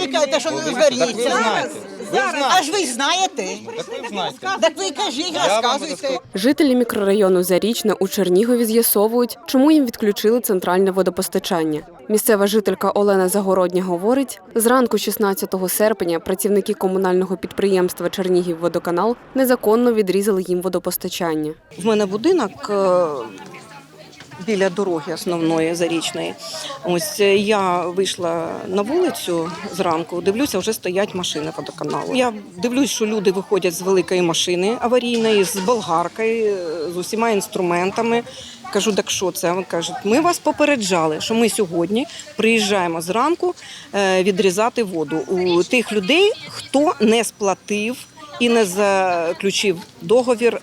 ви кажете, що не знаєте. Аж ви знаєте? Так ви кажіть, розказуйте. Жителі мікрорайону Зарічне у Чернігові з'ясовують, чому їм відключили центральне водопостачання. Місцева жителька Олена Загородня говорить, зранку 16 серпня працівники комунального підприємства Чернігівводоканал незаконно відрізали їм водопостачання. В мене будинок е, біля дороги основної зарічної. Ось е, я вийшла на вулицю зранку, дивлюся, вже стоять машини водоканалу. Я дивлюсь, що люди виходять з великої машини аварійної, з болгаркою, е, з усіма інструментами. Кажу, так що це? Вони кажуть, ми вас попереджали, що ми сьогодні приїжджаємо зранку е, відрізати воду у тих людей, хто не сплатив і не заключив договір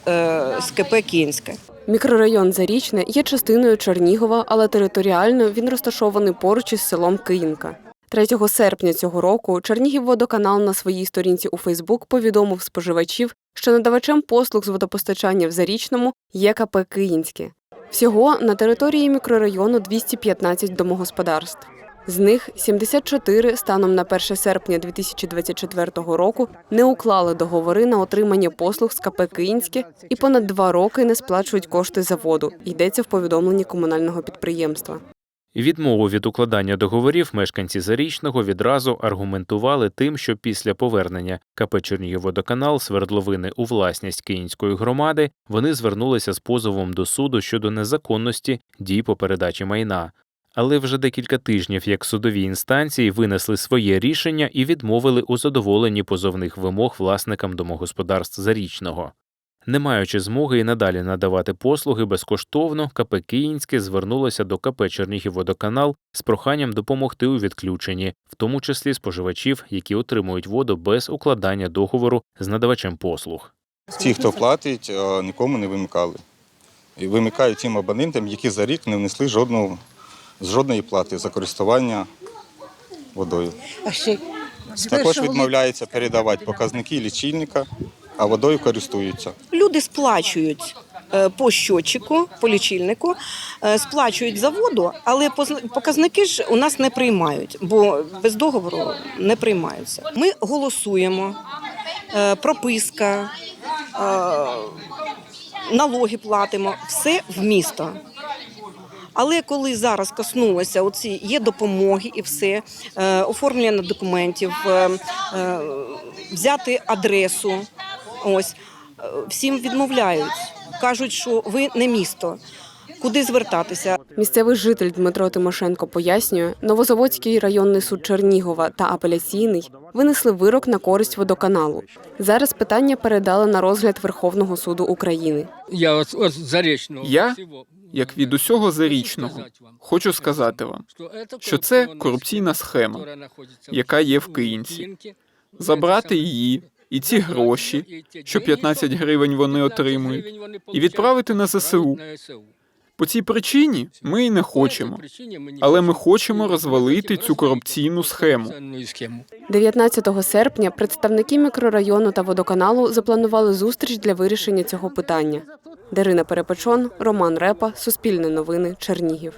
з КП Кінське. Мікрорайон Зарічне є частиною Чернігова, але територіально він розташований поруч із селом Киїнка. 3 серпня цього року Чернігівводоканал на своїй сторінці у Фейсбук повідомив споживачів, що надавачем послуг з водопостачання в Зарічному є КП Киїнське. Всього на території мікрорайону 215 домогосподарств. З них 74 станом на 1 серпня 2024 року не уклали договори на отримання послуг з КП Київське і понад два роки не сплачують кошти за воду. Йдеться в повідомленні комунального підприємства. Відмову від укладання договорів мешканці Зарічного відразу аргументували тим, що після повернення КП «Чернігівводоканал» свердловини у власність Київської громади вони звернулися з позовом до суду щодо незаконності дій по передачі майна. Але вже декілька тижнів як судові інстанції винесли своє рішення і відмовили у задоволенні позовних вимог власникам домогосподарств Зарічного. Не маючи змоги і надалі надавати послуги безкоштовно, КП Київське звернулося до КП Чернігівводоканал з проханням допомогти у відключенні, в тому числі споживачів, які отримують воду без укладання договору з надавачем послуг. Ті, хто платить, е, нікому не вимикали. І вимикають тим абонентам, які за рік не внесли жодного, жодної плати за користування водою. А ще Також відмовляється передавати показники лічильника, а водою користуються. Люди сплачують е, по щотчику, по лічильнику, е, сплачують за воду, але поз- показники ж у нас не приймають, бо без договору не приймаються. Ми голосуємо, е, прописка, е, налоги платимо, все в місто. Але коли зараз коснулося, оці є допомоги і все, е, оформлення документів, е, е, взяти адресу, ось е, всім відмовляють. Кажуть, що ви не місто. Куди звертатися? Місцевий житель Дмитро Тимошенко пояснює, Новозаводський районний суд Чернігова та апеляційний винесли вирок на користь водоканалу. Зараз питання передали на розгляд Верховного суду України. Я от, от зарічного Я, Як від усього зарічного, хочу сказати вам, що це корупційна схема, яка є в Київці. Забрати її і ці гроші, що 15 гривень вони отримують, і відправити на ЗСУ. По цій причині ми і не хочемо, але ми хочемо розвалити цю корупційну схему. 19 серпня представники мікрорайону та водоканалу запланували зустріч для вирішення цього питання. Дарина Перепечон, Роман Репа, Суспільне новини, Чернігів.